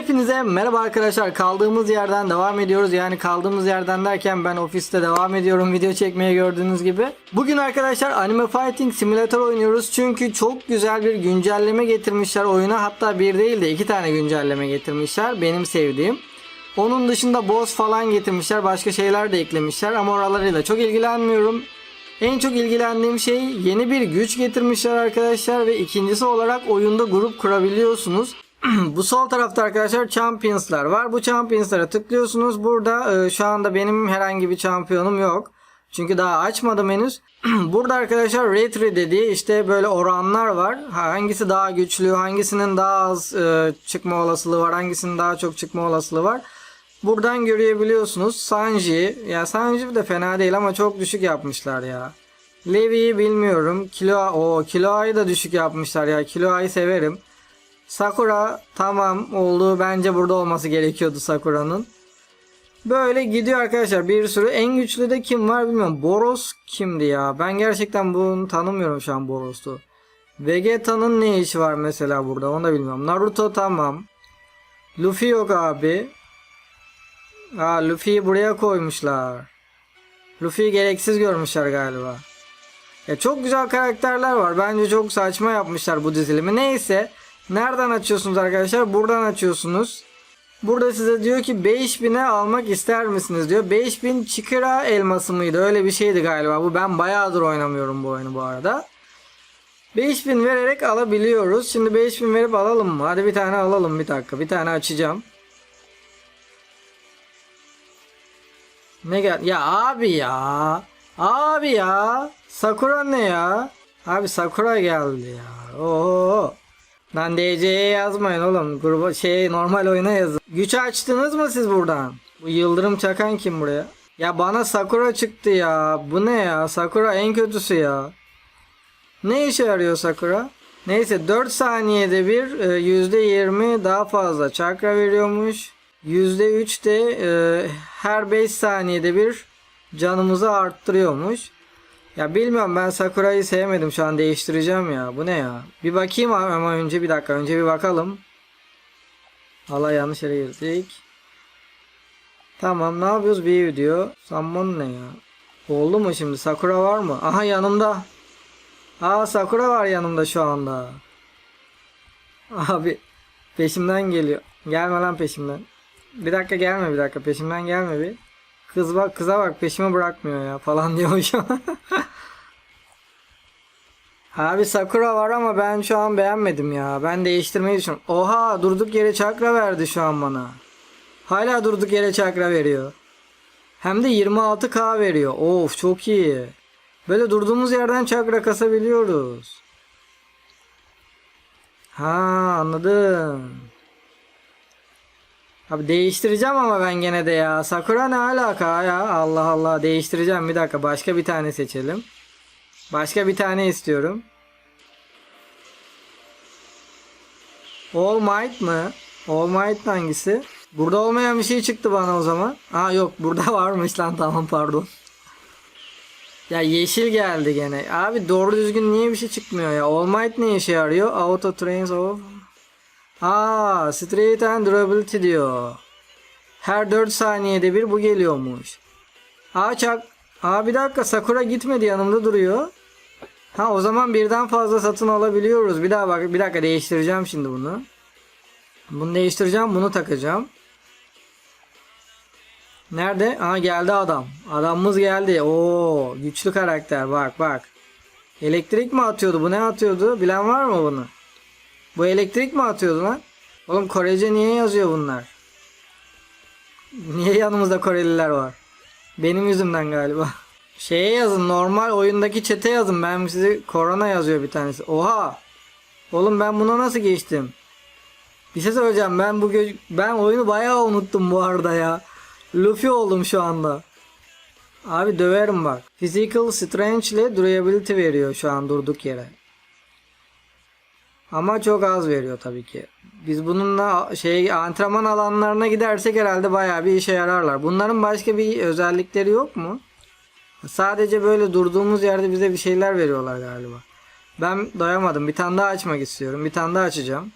Hepinize merhaba arkadaşlar. Kaldığımız yerden devam ediyoruz. Yani kaldığımız yerden derken ben ofiste devam ediyorum video çekmeye gördüğünüz gibi. Bugün arkadaşlar Anime Fighting Simulator oynuyoruz. Çünkü çok güzel bir güncelleme getirmişler oyuna. Hatta bir değil de iki tane güncelleme getirmişler. Benim sevdiğim. Onun dışında boss falan getirmişler. Başka şeyler de eklemişler ama oralarıyla çok ilgilenmiyorum. En çok ilgilendiğim şey yeni bir güç getirmişler arkadaşlar ve ikincisi olarak oyunda grup kurabiliyorsunuz. Bu sol tarafta arkadaşlar Champions'lar var. Bu Champions'lara tıklıyorsunuz. Burada e, şu anda benim herhangi bir şampiyonum yok. Çünkü daha açmadım henüz. Burada arkadaşlar Retry dediği işte böyle oranlar var. Hangisi daha güçlü, hangisinin daha az e, çıkma olasılığı var, hangisinin daha çok çıkma olasılığı var. Buradan görebiliyorsunuz. Sanji, ya Sanji de fena değil ama çok düşük yapmışlar ya. Levi'yi bilmiyorum. Kilo, o Kiloa'yı da düşük yapmışlar ya. Kiloa'yı severim. Sakura tamam oldu. Bence burada olması gerekiyordu Sakura'nın. Böyle gidiyor arkadaşlar bir sürü. En güçlü de kim var bilmiyorum. Boros kimdi ya? Ben gerçekten bunu tanımıyorum şu an Boros'u. Vegeta'nın ne işi var mesela burada onu da bilmiyorum. Naruto tamam. Luffy yok abi. Aa Luffy'yi buraya koymuşlar. Luffy'yi gereksiz görmüşler galiba. Ya çok güzel karakterler var. Bence çok saçma yapmışlar bu dizilimi. Neyse. Nereden açıyorsunuz arkadaşlar? Buradan açıyorsunuz. Burada size diyor ki 5000'e almak ister misiniz diyor. 5000 çıkıra elması mıydı? Öyle bir şeydi galiba. Bu ben bayağıdır oynamıyorum bu oyunu bu arada. 5000 vererek alabiliyoruz. Şimdi 5000 verip alalım mı? Hadi bir tane alalım bir dakika. Bir tane açacağım. Ne gel? Ya abi ya. Abi ya. Sakura ne ya? Abi Sakura geldi ya. Oo. Lan DC'ye yazmayın oğlum. Gruba şey normal oyuna yazın. Güç açtınız mı siz buradan? Bu yıldırım çakan kim buraya? Ya bana Sakura çıktı ya. Bu ne ya? Sakura en kötüsü ya. Ne işe yarıyor Sakura? Neyse 4 saniyede bir e, %20 daha fazla çakra veriyormuş. %3 de e, her 5 saniyede bir canımızı arttırıyormuş. Ya bilmiyorum ben Sakura'yı sevmedim şu an değiştireceğim ya. Bu ne ya? Bir bakayım ama önce bir dakika önce bir bakalım. Allah yanlış yere girdik. Tamam ne yapıyoruz bir video. Sammon ne ya? Oldu mu şimdi? Sakura var mı? Aha yanımda. Aa Sakura var yanımda şu anda. Abi peşimden geliyor. Gelme lan peşimden. Bir dakika gelme bir dakika peşimden gelme bir. Kız bak kıza bak peşimi bırakmıyor ya falan diyormuş. Abi Sakura var ama ben şu an beğenmedim ya. Ben değiştirmeyi düşünüyorum. Oha durduk yere çakra verdi şu an bana. Hala durduk yere çakra veriyor. Hem de 26k veriyor. Of çok iyi. Böyle durduğumuz yerden çakra kasabiliyoruz. Ha anladım. Abi değiştireceğim ama ben gene de ya. Sakura ne alaka ya? Allah Allah değiştireceğim. Bir dakika başka bir tane seçelim. Başka bir tane istiyorum. All Might mı? All Might hangisi? Burada olmayan bir şey çıktı bana o zaman. Aa yok burada varmış lan tamam pardon. Ya yeşil geldi gene. Abi doğru düzgün niye bir şey çıkmıyor ya? All Might ne işe yarıyor? Auto trains off. Aa, straight and durability diyor. Her 4 saniyede bir bu geliyormuş. Aa çak. Aa bir dakika Sakura gitmedi yanımda duruyor. Ha o zaman birden fazla satın alabiliyoruz. Bir daha bak bir dakika değiştireceğim şimdi bunu. Bunu değiştireceğim bunu takacağım. Nerede? Aha geldi adam. Adamımız geldi. Oo güçlü karakter bak bak. Elektrik mi atıyordu bu ne atıyordu? Bilen var mı bunu? Bu elektrik mi atıyordu lan? Oğlum Korece niye yazıyor bunlar? Niye yanımızda Koreliler var? Benim yüzümden galiba. Şeye yazın normal oyundaki çete yazın. Ben size korona yazıyor bir tanesi. Oha! Oğlum ben buna nasıl geçtim? Bir şey söyleyeceğim. Ben bu ben oyunu bayağı unuttum bu arada ya. Luffy oldum şu anda. Abi döverim bak. Physical strength ile durability veriyor şu an durduk yere. Ama çok az veriyor tabii ki. Biz bununla şey antrenman alanlarına gidersek herhalde bayağı bir işe yararlar. Bunların başka bir özellikleri yok mu? Sadece böyle durduğumuz yerde bize bir şeyler veriyorlar galiba. Ben doyamadım. Bir tane daha açmak istiyorum. Bir tane daha açacağım.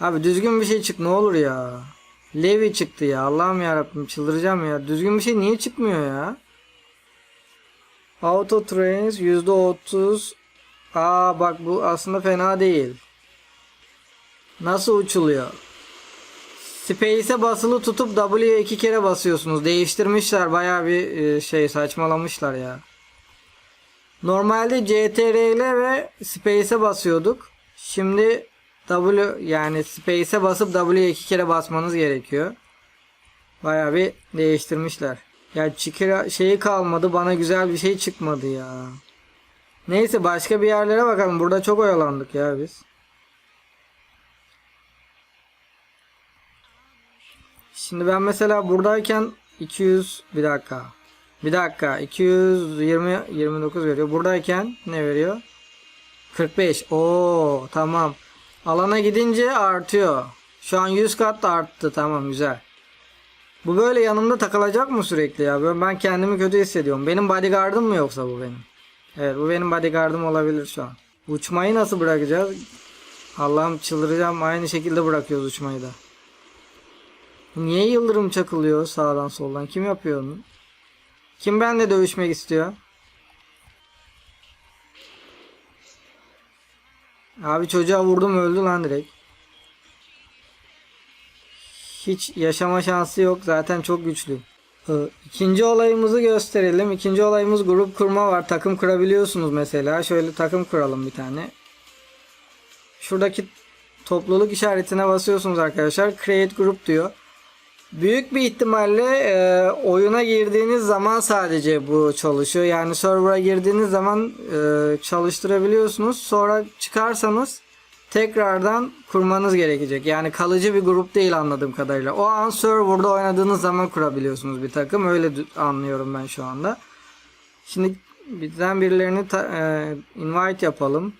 Abi düzgün bir şey çık ne olur ya. Levi çıktı ya. Allah'ım yarabbim çıldıracağım ya. Düzgün bir şey niye çıkmıyor ya? Auto trains %30. Aa bak bu aslında fena değil. Nasıl uçuluyor? Space'e basılı tutup W'ye iki kere basıyorsunuz. Değiştirmişler bayağı bir e, şey saçmalamışlar ya. Normalde CTRL ve Space'e basıyorduk. Şimdi W yani Space'e basıp W'ye iki kere basmanız gerekiyor. Bayağı bir değiştirmişler. Ya çıkıra şeyi kalmadı bana güzel bir şey çıkmadı ya. Neyse başka bir yerlere bakalım. Burada çok oyalandık ya biz. Şimdi ben mesela buradayken 200 bir dakika. Bir dakika 220 29 veriyor. Buradayken ne veriyor? 45. Oo tamam. Alana gidince artıyor. Şu an 100 kat da arttı. Tamam güzel. Bu böyle yanımda takılacak mı sürekli ya? Ben- kendimi kötü hissediyorum. Benim bodyguard'ım mı yoksa bu benim? Evet bu benim bodyguard'ım olabilir şu an. Uçmayı nasıl bırakacağız? Allah'ım çıldıracağım. Aynı şekilde bırakıyoruz uçmayı da. Niye yıldırım çakılıyor sağdan soldan? Kim yapıyor onu? Kim benimle dövüşmek istiyor? Abi çocuğa vurdum öldü lan direkt. Hiç yaşama şansı yok. Zaten çok güçlü. Ee, İkinci olayımızı gösterelim. İkinci olayımız grup kurma var. Takım kurabiliyorsunuz mesela. Şöyle takım kuralım bir tane. Şuradaki topluluk işaretine basıyorsunuz arkadaşlar. Create group diyor. Büyük bir ihtimalle e, oyuna girdiğiniz zaman sadece bu çalışıyor. Yani server'a girdiğiniz zaman e, çalıştırabiliyorsunuz. Sonra çıkarsanız tekrardan kurmanız gerekecek. Yani kalıcı bir grup değil anladığım kadarıyla. O an server'da oynadığınız zaman kurabiliyorsunuz bir takım. Öyle anlıyorum ben şu anda. Şimdi bizden birilerini e, invite yapalım.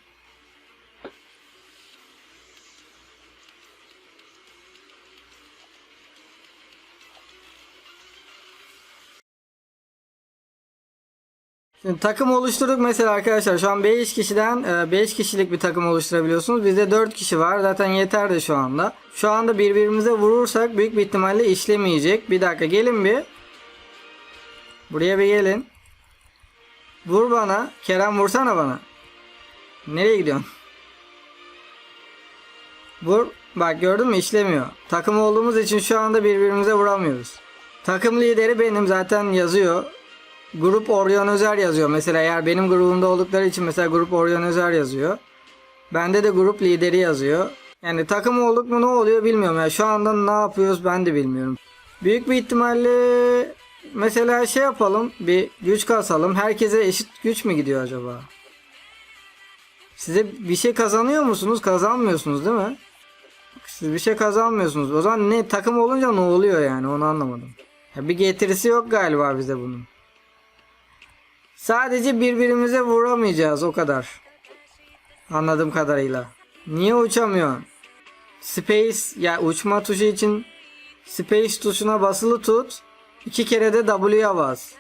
Şimdi takım oluşturduk mesela arkadaşlar şu an 5 kişiden 5 kişilik bir takım oluşturabiliyorsunuz. Bizde 4 kişi var zaten yeter de şu anda. Şu anda birbirimize vurursak büyük bir ihtimalle işlemeyecek. Bir dakika gelin bir. Buraya bir gelin. Vur bana. Kerem vursana bana. Nereye gidiyorsun? Vur. Bak gördün mü işlemiyor. Takım olduğumuz için şu anda birbirimize vuramıyoruz. Takım lideri benim zaten yazıyor. Grup Orion Özer yazıyor. Mesela eğer benim grubumda oldukları için mesela grup Orion Özer yazıyor. Bende de grup lideri yazıyor. Yani takım olduk mu ne oluyor bilmiyorum. ya şu anda ne yapıyoruz ben de bilmiyorum. Büyük bir ihtimalle mesela şey yapalım. Bir güç kasalım. Herkese eşit güç mü gidiyor acaba? Size bir şey kazanıyor musunuz? Kazanmıyorsunuz değil mi? Siz bir şey kazanmıyorsunuz. O zaman ne takım olunca ne oluyor yani onu anlamadım. Ya bir getirisi yok galiba bize bunun. Sadece birbirimize vuramayacağız o kadar. Anladığım kadarıyla. Niye uçamıyorsun? Space ya uçma tuşu için Space tuşuna basılı tut. İki kere de W'ye bas.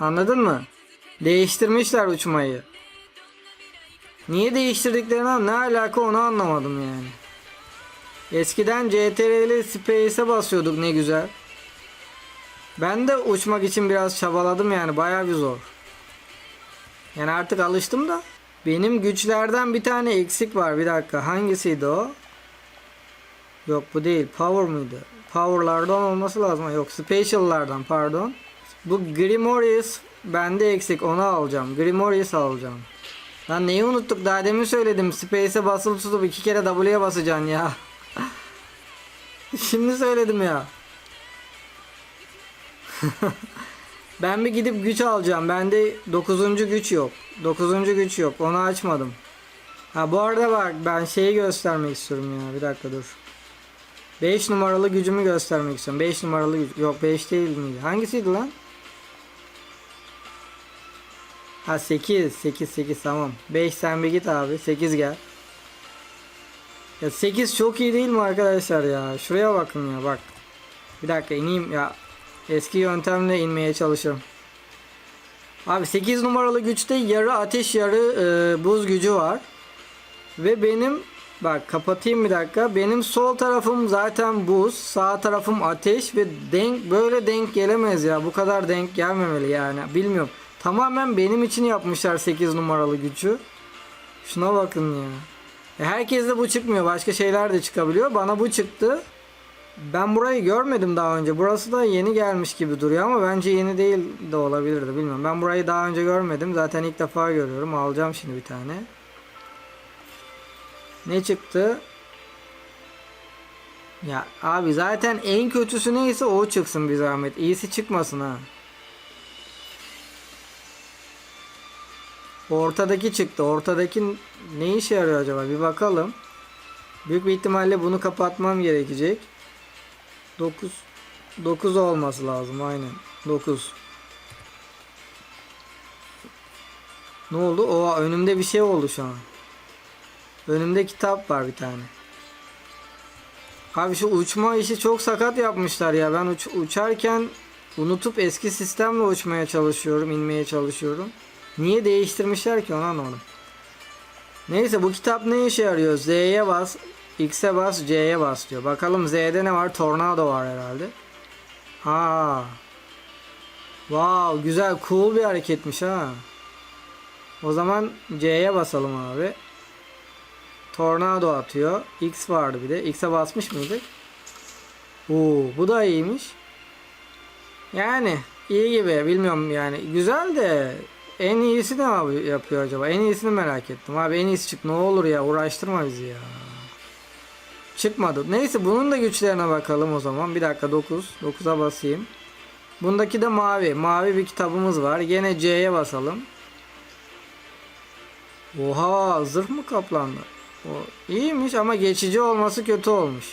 Anladın mı? Değiştirmişler uçmayı. Niye değiştirdiklerini ne alaka onu anlamadım yani. Eskiden CTRL Space'e basıyorduk ne güzel. Ben de uçmak için biraz çabaladım yani bayağı bir zor. Yani artık alıştım da. Benim güçlerden bir tane eksik var bir dakika. Hangisiydi o? Yok bu değil. Power mıydı? Power'lardan olması lazım. Yok Special'lardan pardon. Bu Grimoires bende eksik. Onu alacağım. Grimoires alacağım. Lan neyi unuttuk? Daha demin söyledim. Space'e basılı tutup iki kere W'ye basacaksın ya. Şimdi söyledim ya. ben bir gidip güç alacağım. Bende 9. güç yok. 9. güç yok. Onu açmadım. Ha bu arada bak ben şeyi göstermek istiyorum ya. Bir dakika dur. 5 numaralı gücümü göstermek istiyorum. 5 numaralı güç. Yok 5 değil miydi? Hangisiydi lan? Ha 8. 8 8 tamam. 5 sen bir git abi. 8 gel. Ya 8 çok iyi değil mi arkadaşlar ya? Şuraya bakın ya bak. Bir dakika ineyim ya. Eski yöntemle inmeye çalışıyorum. Abi 8 numaralı güçte yarı ateş yarı e, buz gücü var. Ve benim bak kapatayım bir dakika. Benim sol tarafım zaten buz, sağ tarafım ateş ve denk böyle denk gelemez ya. Bu kadar denk gelmemeli yani. Bilmiyorum. Tamamen benim için yapmışlar 8 numaralı gücü. Şuna bakın ya. E, herkeste bu çıkmıyor. Başka şeyler de çıkabiliyor. Bana bu çıktı. Ben burayı görmedim daha önce. Burası da yeni gelmiş gibi duruyor ama bence yeni değil de olabilirdi. Bilmiyorum. Ben burayı daha önce görmedim. Zaten ilk defa görüyorum. Alacağım şimdi bir tane. Ne çıktı? Ya abi zaten en kötüsü neyse o çıksın bir zahmet. İyisi çıkmasın ha. Ortadaki çıktı. Ortadaki ne işe yarıyor acaba? Bir bakalım. Büyük bir ihtimalle bunu kapatmam gerekecek. 9 9 olması lazım aynen. 9. Ne oldu? O önümde bir şey oldu şu an. Önümde kitap var bir tane. Abi şu uçma işi çok sakat yapmışlar ya. Ben uç, uçarken unutup eski sistemle uçmaya çalışıyorum, inmeye çalışıyorum. Niye değiştirmişler ki onu anlamadım. Neyse bu kitap ne işe yarıyor? Z'ye bas, X'e bas, C'ye bas diyor. Bakalım Z'de ne var? Tornado var herhalde. Ha. Wow, güzel, cool bir hareketmiş ha. O zaman C'ye basalım abi. Tornado atıyor. X vardı bir de. X'e basmış mıydık? Oo, bu da iyiymiş. Yani iyi gibi bilmiyorum yani. Güzel de en iyisi ne abi yapıyor acaba? En iyisini merak ettim. Abi en iyisi çık ne olur ya uğraştırma bizi ya. Çıkmadı. Neyse bunun da güçlerine bakalım o zaman. Bir dakika 9. 9'a basayım. Bundaki de mavi. Mavi bir kitabımız var. Gene C'ye basalım. Oha zırh mı kaplandı? O iyiymiş ama geçici olması kötü olmuş.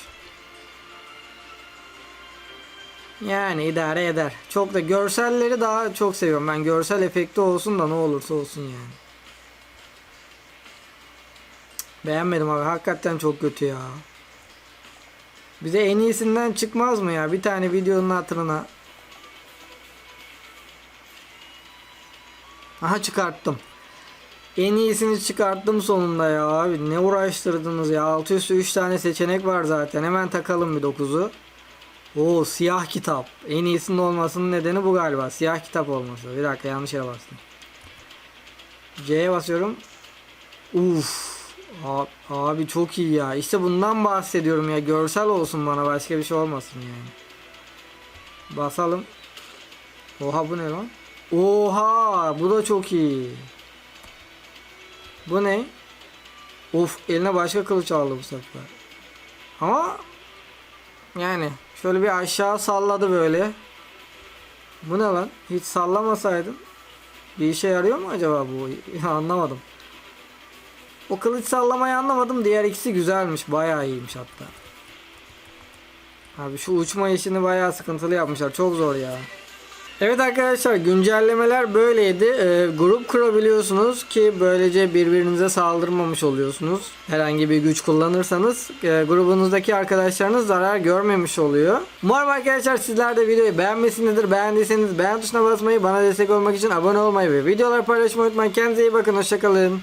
Yani idare eder. Çok da görselleri daha çok seviyorum. Ben görsel efekti olsun da ne olursa olsun yani. Beğenmedim abi. Hakikaten çok kötü ya. Bize en iyisinden çıkmaz mı ya? Bir tane videonun hatırına. Aha çıkarttım. En iyisini çıkarttım sonunda ya abi. Ne uğraştırdınız ya. Altı üstü 3 tane seçenek var zaten. Hemen takalım bir 9'u. Oo siyah kitap. En iyisinin olmasının nedeni bu galiba. Siyah kitap olması. Bir dakika yanlış yere bastım. C'ye basıyorum. Uf. Abi, abi çok iyi ya. İşte bundan bahsediyorum ya. Görsel olsun bana. Başka bir şey olmasın yani. Basalım. Oha bu ne lan? Oha bu da çok iyi. Bu ne? Of eline başka kılıç aldı bu sefer. Ama yani şöyle bir aşağı salladı böyle. Bu ne lan? Hiç sallamasaydın. Bir işe yarıyor mu acaba bu? Anlamadım. O kılıç sallamayı anlamadım. Diğer ikisi güzelmiş. Bayağı iyiymiş hatta. Abi şu uçma işini bayağı sıkıntılı yapmışlar. Çok zor ya. Evet arkadaşlar güncellemeler böyleydi. Ee, grup kurabiliyorsunuz ki böylece birbirinize saldırmamış oluyorsunuz. Herhangi bir güç kullanırsanız e, grubunuzdaki arkadaşlarınız zarar görmemiş oluyor. Umarım arkadaşlar sizler de videoyu beğenmişsinizdir. Beğendiyseniz beğen tuşuna basmayı, bana destek olmak için abone olmayı ve videolar paylaşmayı unutmayın. Kendinize iyi bakın. Hoşçakalın.